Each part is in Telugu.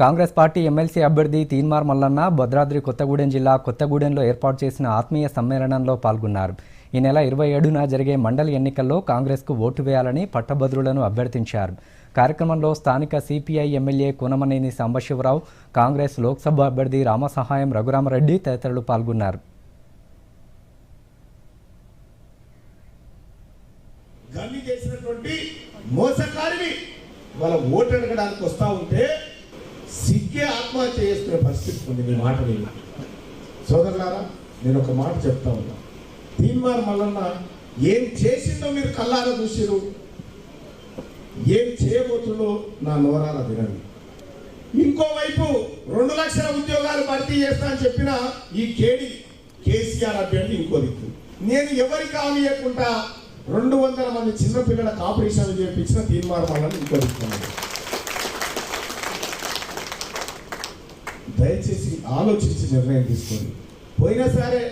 కాంగ్రెస్ పార్టీ ఎమ్మెల్సీ అభ్యర్థి తీన్మార్ మల్లన్న భద్రాద్రి కొత్తగూడెం జిల్లా కొత్తగూడెంలో ఏర్పాటు చేసిన ఆత్మీయ సమ్మేళనంలో పాల్గొన్నారు. ఈ నెల ఇరవై ఏడున జరిగే మండలి ఎన్నికల్లో కాంగ్రెస్కు ఓటు వేయాలని పట్టభద్రులను అభ్యర్థించారు. కార్యక్రమంలో స్థానిక సిపిఐ ఎమ్మెల్యే కూనమనేని సాంబశివరావు కాంగ్రెస్ లోక్సభ అభ్యర్థి రామసహాయం రఘురామరెడ్డి తదితరులు పాల్గొన్నారు. చేసినటువంటి మోసకారిని వాళ్ళ ఓటు అడగడానికి వస్తా ఉంటే సిగ్గే ఆత్మహత్య చేసుకునే పరిస్థితి ఉంది. మీ మాట నేను సోదరులారా నేను ఒక మాట చెప్తా ఉన్నా. తీన్మార్ మల్లన్న ఏం చేసిందో మీరు కల్లారా చూసిరు ఏం చేయబోతుందో నా నోరాల వినండి. ఇంకోవైపు రెండు లక్షల ఉద్యోగాలు భర్తీ చేస్తా అని చెప్పిన ఈ కేడి కేసీఆర్ అభ్యర్థి ఇంకో దిక్కు. నేను ఎవరికి హామీ ఇవ్వకుండా రెండు వందల మంది చిన్నపిల్లలకు ఆపరేషన్లు చేయించిన తీర్మానం వల్ల ఇంకో దిక్కున్నాను దయచేసి ఆలోచించి నిర్ణయం తీసుకోండి. పోయినా సరే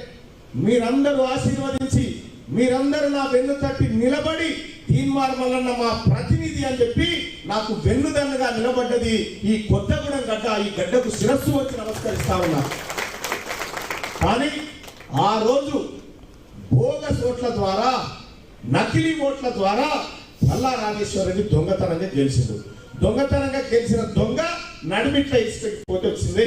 మీరందరూ ఆశీర్వదించి మీరందరూ నా వెన్ను తట్టి నిలబడి తీన్మార్ మల్లన్న మా ప్రతినిధి అని చెప్పి నాకు వెన్నుదన్నుగా నిలబడ్డది ఈ కొత్తగూడెం గడ్డ ఈ గడ్డకు శిరస్సు వచ్చి నమస్కరిస్తా ఉన్నా. కానీ ఆ రోజు బోగస్ ఓట్ల ద్వారా నకిలీ ఓట్ల ద్వారా పల్లా రాజేశ్వరరెడ్డి దొంగతనంగా గెలిచిండు. దొంగతనంగా గెలిచిన దొంగ నడిమిట్ల ఇసుకపోతే వచ్చింది